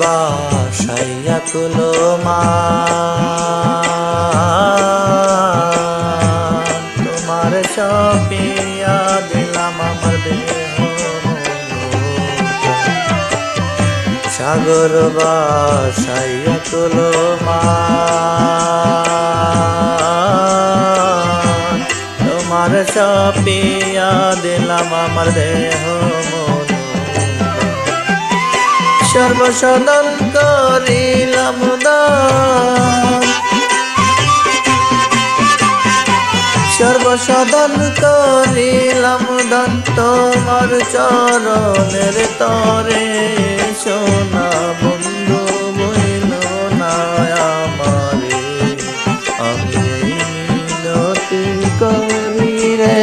বাসাইয়া তুলো মা। তোমার সপিয়া দিলাম আমার সাগর বাসাইয়া তুলো মা। তোমার সপিয়া দিলাম আমার দেহ। সর্বসদন করিলাম দান। সর্বসদন করিলাম দান, তোমার চরণের তরে সোনা বন্ধু বইল না আমি করি রে,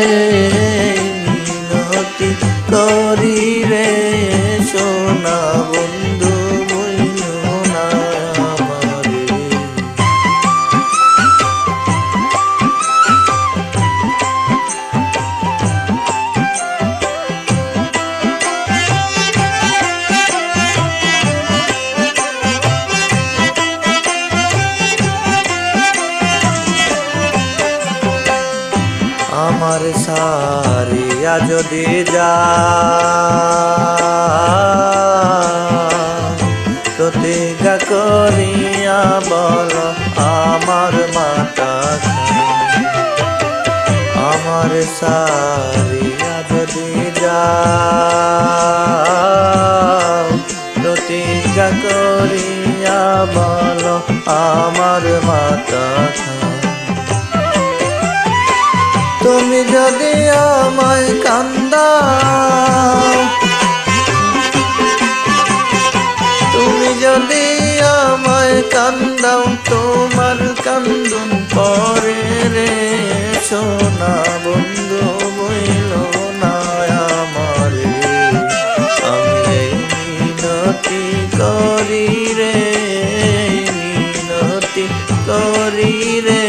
মিনতি করি রে। আমার সারিয়া যদি যা প্রতিজ্ঞা করিয়া বল আমার মাতা। আমার সারিয়া যদি যা প্রতিজ্ঞা করিয়া বল আমার মাতা। তুমি যদি আমায় কান্দাও, তুমি যদি আমায় কান্দাও, তোমার কান্দন পরে রে সোনা বন্ধু, বইল না আমারে। আমি করি রে মিনতি করি রে।